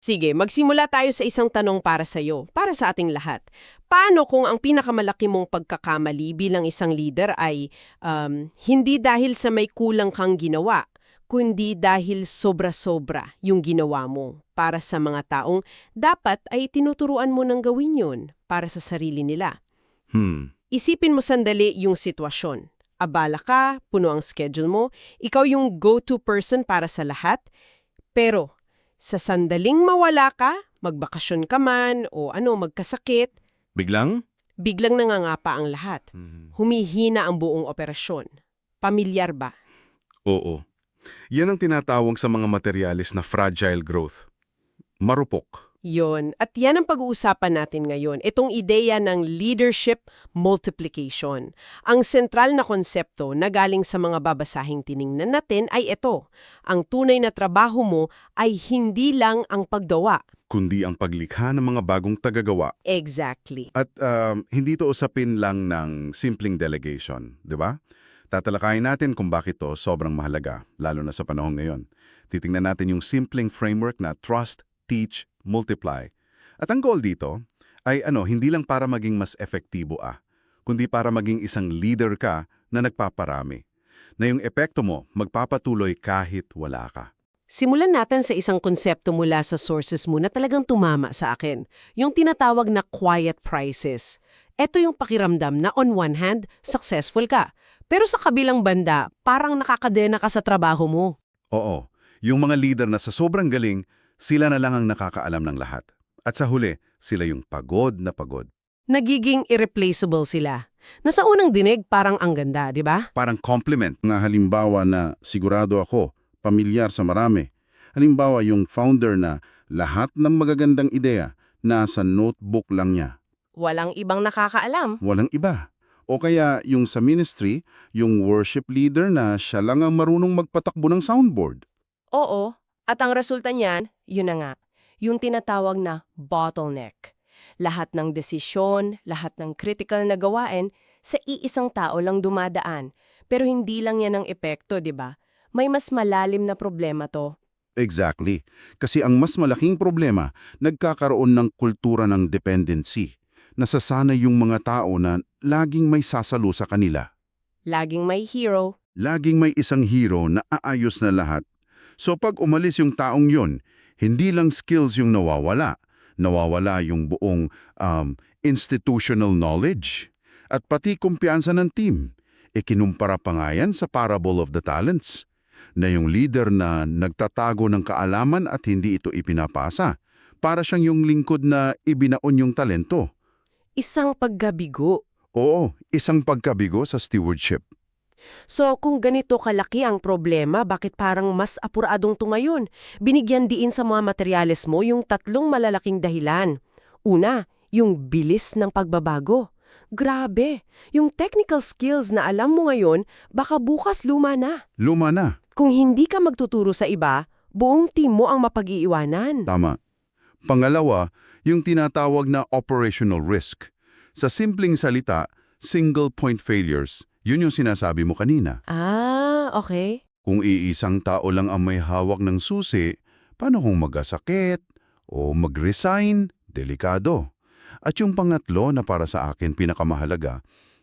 Sige, magsimula tayo sa isang tanong para sa iyo, para sa ating lahat. Paano kung ang pinakamalaki mong pagkakamali bilang isang leader ay um, hindi dahil sa may kulang kang ginawa, kundi dahil sobra-sobra yung ginawa mo para sa mga taong dapat ay tinuturuan mo ng gawin yun para sa sarili nila. Hmm, Isipin mo sandali yung sitwasyon. Abala ka, puno ang schedule mo, ikaw yung go-to person para sa lahat, pero sa sandaling mawala ka, magbakasyon ka man o ano, magkasakit, biglang? biglang nangangapa ang lahat. Hmm. Humihina ang buong operasyon. Pamilyar ba? Oo. Yan ang tinatawag sa mga materialis na fragile growth. Marupok. Yon. At yan ang pag-uusapan natin ngayon. Itong ideya ng leadership multiplication. Ang sentral na konsepto na galing sa mga babasahing tiningnan natin ay ito. Ang tunay na trabaho mo ay hindi lang ang paggawa. Kundi ang paglikha ng mga bagong tagagawa. Exactly. At um, hindi to usapin lang ng simpleng delegation, di ba? Tatalakayin natin kung bakit to sobrang mahalaga, lalo na sa panahon ngayon. Titingnan natin yung simpleng framework na trust, teach, multiply. At ang goal dito ay ano, hindi lang para maging mas efektibo ah, kundi para maging isang leader ka na nagpaparami. Na yung epekto mo magpapatuloy kahit wala ka. Simulan natin sa isang konsepto mula sa sources mo na talagang tumama sa akin. Yung tinatawag na quiet prices. Ito yung pakiramdam na on one hand, successful ka. Pero sa kabilang banda, parang nakakadena ka sa trabaho mo. Oo, yung mga leader na sa sobrang galing, sila na lang ang nakakaalam ng lahat. At sa huli, sila yung pagod na pagod. Nagiging irreplaceable sila. Nasa unang dinig, parang ang ganda, di ba? Parang compliment. na halimbawa na sigurado ako, pamilyar sa marami. Halimbawa yung founder na lahat ng magagandang ideya nasa notebook lang niya. Walang ibang nakakaalam. Walang iba. O kaya yung sa ministry, yung worship leader na siya lang ang marunong magpatakbo ng soundboard. Oo, at ang resulta niyan, yun na nga, yung tinatawag na bottleneck. Lahat ng desisyon, lahat ng critical na gawain, sa iisang tao lang dumadaan. Pero hindi lang yan ang epekto, di ba? May mas malalim na problema to. Exactly. Kasi ang mas malaking problema, nagkakaroon ng kultura ng dependency. Nasasanay yung mga tao na laging may sasalo sa kanila. Laging may hero. Laging may isang hero na aayos na lahat. So pag umalis yung taong yon, hindi lang skills yung nawawala. Nawawala yung buong um, institutional knowledge at pati kumpiyansa ng team. Ikinumpara pa nga yan sa Parable of the Talents na yung leader na nagtatago ng kaalaman at hindi ito ipinapasa. Para siyang yung lingkod na ibinaon yung talento. Isang paggabigo. Oo, isang pagkabigo sa stewardship. So kung ganito kalaki ang problema, bakit parang mas apuradong tumayon? Binigyan diin sa mga materyales mo yung tatlong malalaking dahilan. Una, yung bilis ng pagbabago. Grabe, yung technical skills na alam mo ngayon, baka bukas luma na. Luma na. Kung hindi ka magtuturo sa iba, buong team mo ang mapag-iiwanan. Tama. Pangalawa, yung tinatawag na operational risk. Sa simpleng salita, single point failures. Yun yung sinasabi mo kanina. Ah, okay. Kung iisang tao lang ang may hawak ng susi, paano kung magkasakit o mag-resign? Delikado. At yung pangatlo na para sa akin pinakamahalaga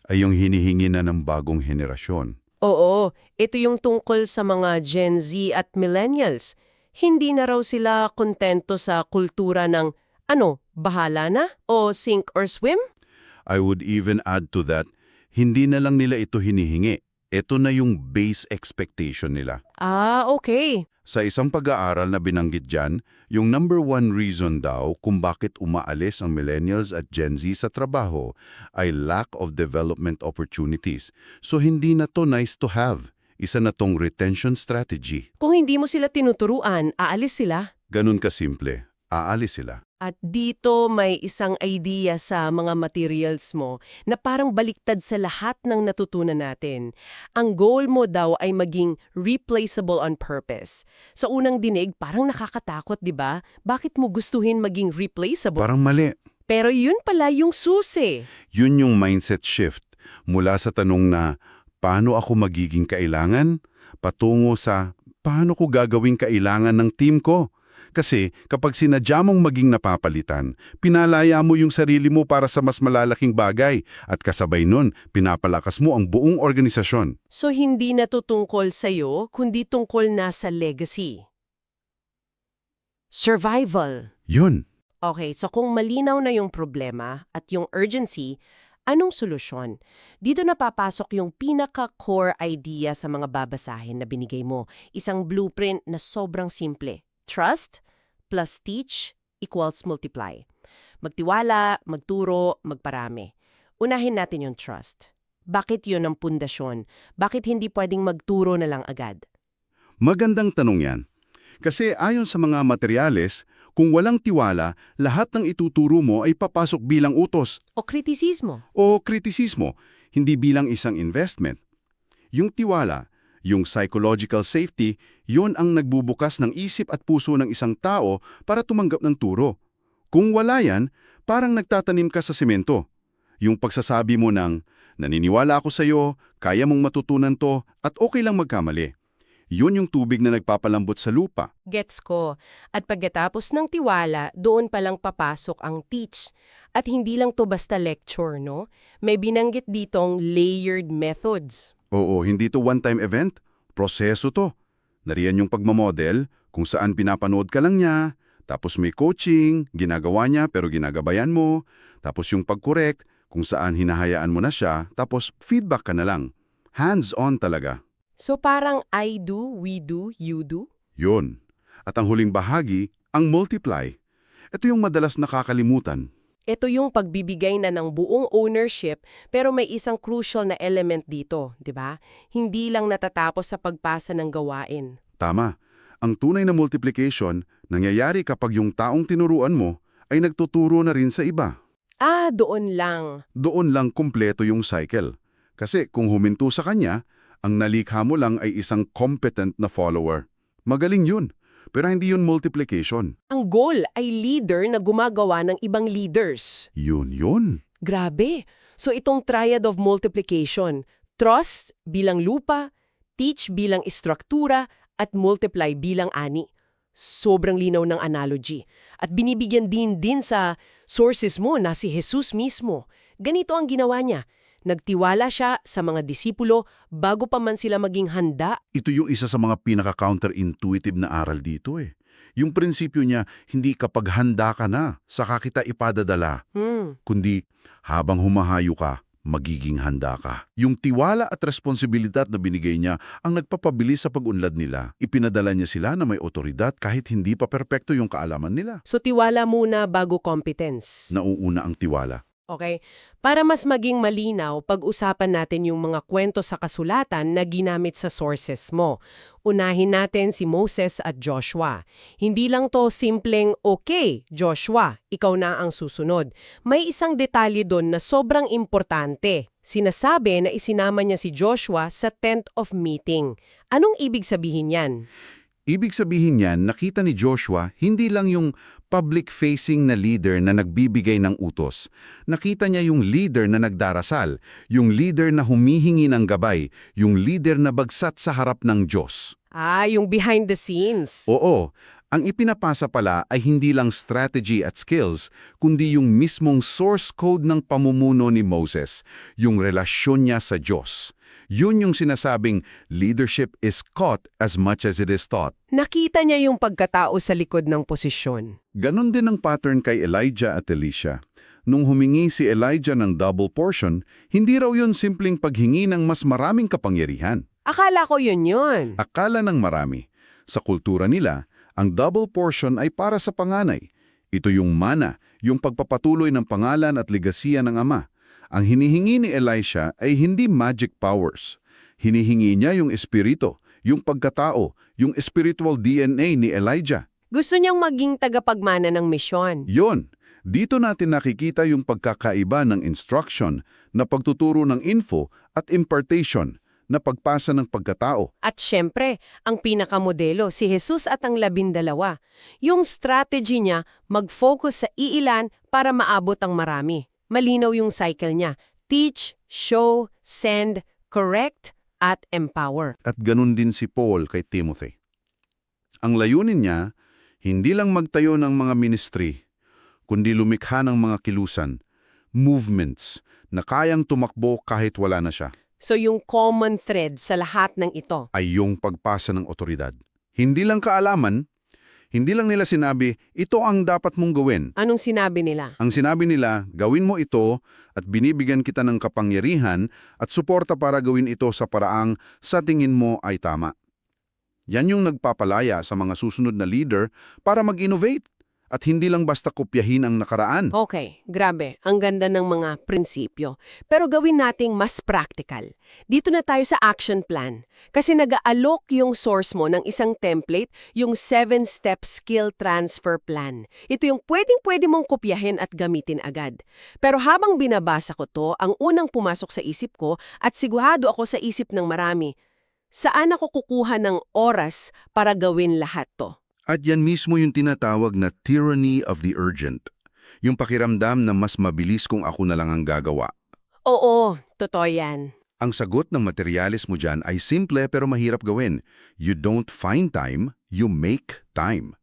ay yung hinihingi na ng bagong henerasyon. Oo, ito yung tungkol sa mga Gen Z at Millennials. Hindi na raw sila kontento sa kultura ng, ano, bahala na? O sink or swim? I would even add to that, hindi na lang nila ito hinihingi. Ito na yung base expectation nila. Ah, okay. Sa isang pag-aaral na binanggit dyan, yung number one reason daw kung bakit umaalis ang millennials at Gen Z sa trabaho ay lack of development opportunities. So hindi na to nice to have. Isa na tong retention strategy. Kung hindi mo sila tinuturuan, aalis sila. Ganun kasimple. Aalis sila. At dito may isang idea sa mga materials mo na parang baliktad sa lahat ng natutunan natin. Ang goal mo daw ay maging replaceable on purpose. Sa unang dinig, parang nakakatakot, di ba? Bakit mo gustuhin maging replaceable? Parang mali. Pero yun pala yung susi. Yun yung mindset shift mula sa tanong na paano ako magiging kailangan patungo sa paano ko gagawing kailangan ng team ko. Kasi kapag sinadya mong maging napapalitan, pinalaya mo yung sarili mo para sa mas malalaking bagay at kasabay nun, pinapalakas mo ang buong organisasyon. So hindi na to tungkol sa'yo, kundi tungkol na sa legacy. Survival. Yun. Okay, so kung malinaw na yung problema at yung urgency, anong solusyon? Dito na papasok yung pinaka-core idea sa mga babasahin na binigay mo. Isang blueprint na sobrang simple. Trust plus teach equals multiply. Magtiwala, magturo, magparami. Unahin natin yung trust. Bakit yun ang pundasyon? Bakit hindi pwedeng magturo na lang agad? Magandang tanong yan. Kasi ayon sa mga materyales, kung walang tiwala, lahat ng ituturo mo ay papasok bilang utos O kritisismo? o kritisismo, hindi bilang isang investment. Yung tiwala, yung psychological safety, yon ang nagbubukas ng isip at puso ng isang tao para tumanggap ng turo. Kung wala yan, parang nagtatanim ka sa semento. Yung pagsasabi mo ng, naniniwala ako sa'yo, kaya mong matutunan to, at okay lang magkamali. Yun yung tubig na nagpapalambot sa lupa. Gets ko. At pagkatapos ng tiwala, doon palang papasok ang teach. At hindi lang to basta lecture, no? May binanggit ditong layered methods. Oo, hindi to one-time event. Proseso to. Nariyan yung pagmamodel, kung saan pinapanood ka lang niya, tapos may coaching, ginagawa niya pero ginagabayan mo, tapos yung pag-correct, kung saan hinahayaan mo na siya, tapos feedback ka na lang. Hands-on talaga. So parang I do, we do, you do? Yun. At ang huling bahagi, ang multiply. Ito yung madalas nakakalimutan. Ito yung pagbibigay na ng buong ownership pero may isang crucial na element dito, di ba? Hindi lang natatapos sa pagpasa ng gawain. Tama. Ang tunay na multiplication, nangyayari kapag yung taong tinuruan mo ay nagtuturo na rin sa iba. Ah, doon lang. Doon lang kumpleto yung cycle. Kasi kung huminto sa kanya, ang nalikha mo lang ay isang competent na follower. Magaling yun, pero hindi yun multiplication. Ang goal ay leader na gumagawa ng ibang leaders. Yun yun. Grabe! So itong triad of multiplication, trust bilang lupa, teach bilang istruktura, at multiply bilang ani. Sobrang linaw ng analogy. At binibigyan din din sa sources mo na si Jesus mismo. Ganito ang ginawa niya. Nagtiwala siya sa mga disipulo bago pa man sila maging handa. Ito yung isa sa mga pinaka-counterintuitive na aral dito eh. Yung prinsipyo niya, hindi kapag handa ka na, saka kita ipadadala, Hmm. kundi habang humahayo ka, magiging handa ka. Yung tiwala at responsibilidad na binigay niya ang nagpapabilis sa pag-unlad nila. Ipinadala niya sila na may otoridad kahit hindi pa perpekto yung kaalaman nila. So tiwala muna bago competence. Nauuna ang tiwala. Okay? Para mas maging malinaw, pag-usapan natin yung mga kwento sa kasulatan na ginamit sa sources mo. Unahin natin si Moses at Joshua. Hindi lang to simpleng, okay, Joshua, ikaw na ang susunod. May isang detalye doon na sobrang importante. Sinasabi na isinama niya si Joshua sa tent of meeting. Anong ibig sabihin yan? Ibig sabihin niyan, nakita ni Joshua hindi lang yung public-facing na leader na nagbibigay ng utos. Nakita niya yung leader na nagdarasal, yung leader na humihingi ng gabay, yung leader na bagsat sa harap ng Diyos. Ah, yung behind the scenes. Oo, ang ipinapasa pala ay hindi lang strategy at skills, kundi yung mismong source code ng pamumuno ni Moses, yung relasyon niya sa Diyos. Yun yung sinasabing leadership is caught as much as it is taught. Nakita niya yung pagkatao sa likod ng posisyon. Ganon din ang pattern kay Elijah at Elisha. Nung humingi si Elijah ng double portion, hindi raw yun simpleng paghingi ng mas maraming kapangyarihan. Akala ko yun yun. Akala ng marami. Sa kultura nila, ang double portion ay para sa panganay. Ito yung mana, yung pagpapatuloy ng pangalan at legasiya ng ama. Ang hinihingi ni Elisha ay hindi magic powers. Hinihingi niya yung espiritu, yung pagkatao, yung spiritual DNA ni Elijah. Gusto niyang maging tagapagmana ng misyon. Yon, dito natin nakikita yung pagkakaiba ng instruction na pagtuturo ng info at impartation na pagpasa ng pagkatao. At syempre, ang pinakamodelo, si Jesus at ang labindalawa. Yung strategy niya, mag-focus sa iilan para maabot ang marami. Malinaw yung cycle niya. Teach, show, send, correct, at empower. At ganun din si Paul kay Timothy. Ang layunin niya, Hindi lang magtayo ng mga ministry, kundi lumikha ng mga kilusan, movements, na kayang tumakbo kahit wala na siya, So yung common thread sa lahat ng ito. ay yung pagpasa ng otoridad. Hindi lang kaalaman, hindi lang nila sinabi, ito ang dapat mong gawin. Anong sinabi nila? Ang sinabi nila, gawin mo ito at binibigyan kita ng kapangyarihan at suporta para gawin ito sa paraang sa tingin mo ay tama. Yan yung nagpapalaya sa mga susunod na leader para mag-innovate at hindi lang basta kopyahin ang nakaraan. Okay, grabe. Ang ganda ng mga prinsipyo. Pero gawin nating mas practical. Dito na tayo sa action plan. Kasi nag-aalok yung source mo ng isang template, yung 7-step skill transfer plan. Ito yung pwedeng-pwede mong kopyahin at gamitin agad. Pero habang binabasa ko to, ang unang pumasok sa isip ko at sigurado ako sa isip ng marami, saan ako kukuha ng oras para gawin lahat to? At yan mismo yung tinatawag na tyranny of the urgent. Yung pakiramdam na mas mabilis kung ako na lang ang gagawa. Oo, totoo yan. Ang sagot ng materialis mo dyan ay simple pero mahirap gawin. You don't find time, you make time.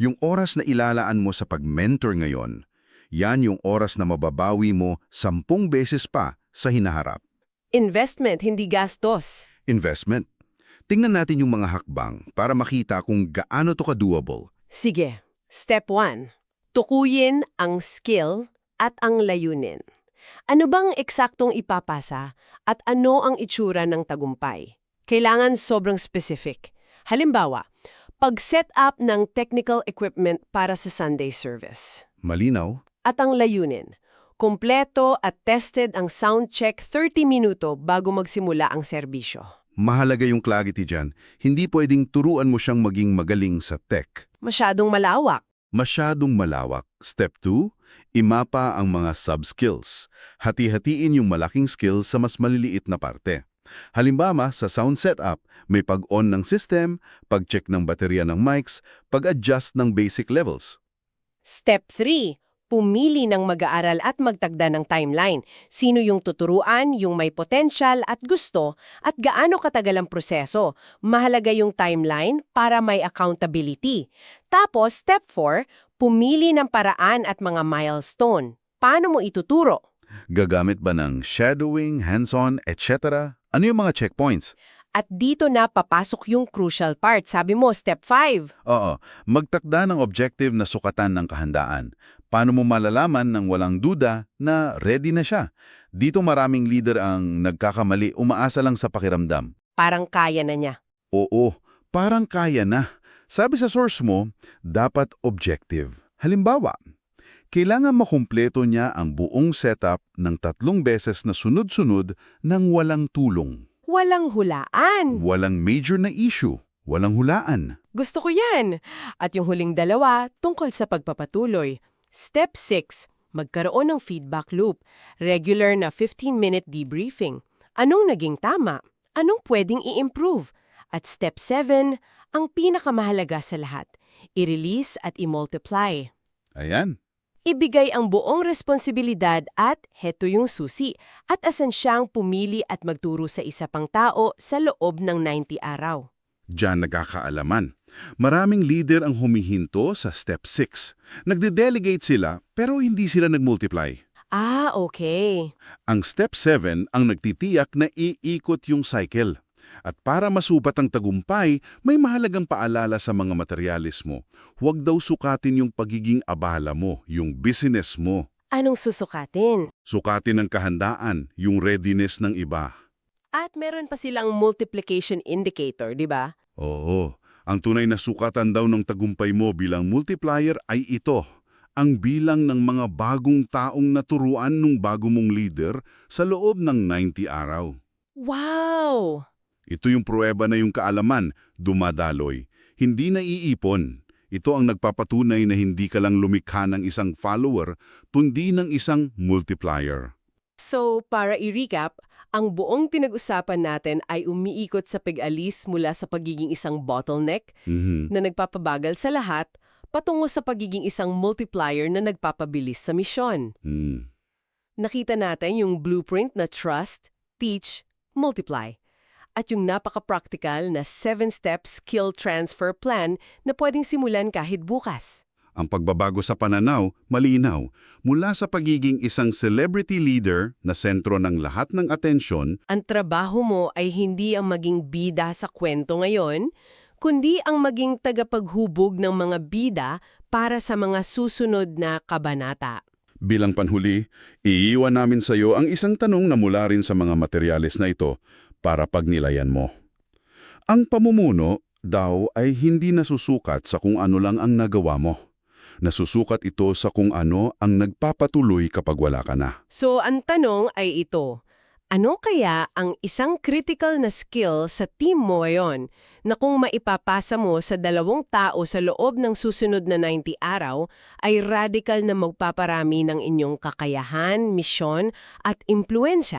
Yung oras na ilalaan mo sa pag-mentor ngayon, yan yung oras na mababawi mo sampung beses pa sa hinaharap. Investment, hindi gastos. Investment. Tingnan natin yung mga hakbang para makita kung gaano to ka-doable. Sige, step 1. Tukuyin ang skill at ang layunin. Ano bang eksaktong ipapasa at ano ang itsura ng tagumpay? Kailangan sobrang specific. Halimbawa, pag-set up ng technical equipment para sa Sunday service. Malinaw? At ang layunin, kumpleto at tested ang sound check 30 minuto bago magsimula ang serbisyo. Mahalaga yung clarity dyan. Hindi pwedeng turuan mo siyang maging magaling sa tech. Masyadong malawak. Masyadong malawak. Step 2, imapa ang mga sub-skills. Hati-hatiin yung malaking skills sa mas maliliit na parte. Halimbawa, sa sound setup, may pag-on ng system, pag-check ng baterya ng mics, pag-adjust ng basic levels. Step 3. Pumili ng mag-aaral at magtagda ng timeline. Sino yung tuturuan, yung may potential at gusto, at gaano katagal ang proseso. Mahalaga yung timeline para may accountability. Tapos, step 4. Pumili ng paraan at mga milestone. Paano mo ituturo? Gagamit ba ng shadowing, hands-on, etc.? Ano yung mga checkpoints? At dito na papasok yung crucial part. Sabi mo, step 5. Oo, magtakda ng objective na sukatan ng kahandaan. Paano mo malalaman ng walang duda na ready na siya? Dito maraming leader ang nagkakamali, umaasa lang sa pakiramdam. Parang kaya na niya. Oo, parang kaya na. Sabi sa source mo, dapat objective. Halimbawa, kailangan makumpleto niya ang buong setup ng tatlong beses na sunod-sunod ng walang tulong. Walang hulaan. Walang major na issue. Walang hulaan. Gusto ko yan. At yung huling dalawa, tungkol sa pagpapatuloy. Step 6. Magkaroon ng feedback loop. Regular na 15-minute debriefing. Anong naging tama? Anong pwedeng i-improve? At step 7, ang pinakamahalaga sa lahat. I-release at i-multiply. Ayan. Ibigay ang buong responsibilidad at heto yung susi at asan siyang pumili at magturo sa isa pang tao sa loob ng 90 araw. Diyan nagkakaalaman. Maraming leader ang humihinto sa step 6. Nagde-delegate sila pero hindi sila nag-multiply. Ah, okay. Ang step 7 ang nagtitiyak na iikot yung cycle. At para masupat ang tagumpay, may mahalagang paalala sa mga materialis mo. Huwag daw sukatin yung pagiging abala mo, yung business mo. Anong susukatin? Sukatin ang kahandaan, yung readiness ng iba. At meron pa silang multiplication indicator, di ba? Oo, ang tunay na sukatan daw ng tagumpay mo bilang multiplier ay ito. Ang bilang ng mga bagong taong naturuan ng bago mong leader sa loob ng 90 araw. Wow! Ito yung pruweba na yung kaalaman, dumadaloy. Hindi na iipon. Ito ang nagpapatunay na hindi ka lang lumikha ng isang follower, kundi ng isang multiplier. So, para i-recap, ang buong tinag-usapan natin ay umiikot sa pag-alis mula sa pagiging isang bottleneck Mhm. na nagpapabagal sa lahat patungo sa pagiging isang multiplier na nagpapabilis sa misyon. Hmm. Nakita natin yung blueprint na trust, teach, multiply. at yung napaka-practical na 7-step skill transfer plan na pwedeng simulan kahit bukas. Ang pagbabago sa pananaw, malinaw, mula sa pagiging isang celebrity leader na sentro ng lahat ng atensyon, Ang trabaho mo ay hindi ang maging bida sa kwento ngayon, kundi ang maging tagapaghubog ng mga bida para sa mga susunod na kabanata. Bilang panhuli, iiwan namin sa iyo ang isang tanong na mula rin sa mga materyales na ito para pagnilayan mo. Ang pamumuno daw ay hindi nasusukat sa kung ano lang ang nagawa mo. Nasusukat ito sa kung ano ang nagpapatuloy kapag wala ka na. So, ang tanong ay ito, ano kaya ang isang critical na skill sa team mo ngayon na kung maipapasa mo sa dalawang tao sa loob ng susunod na 90 araw ay radical na magpaparami ng inyong kakayahan, misyon at impluensya?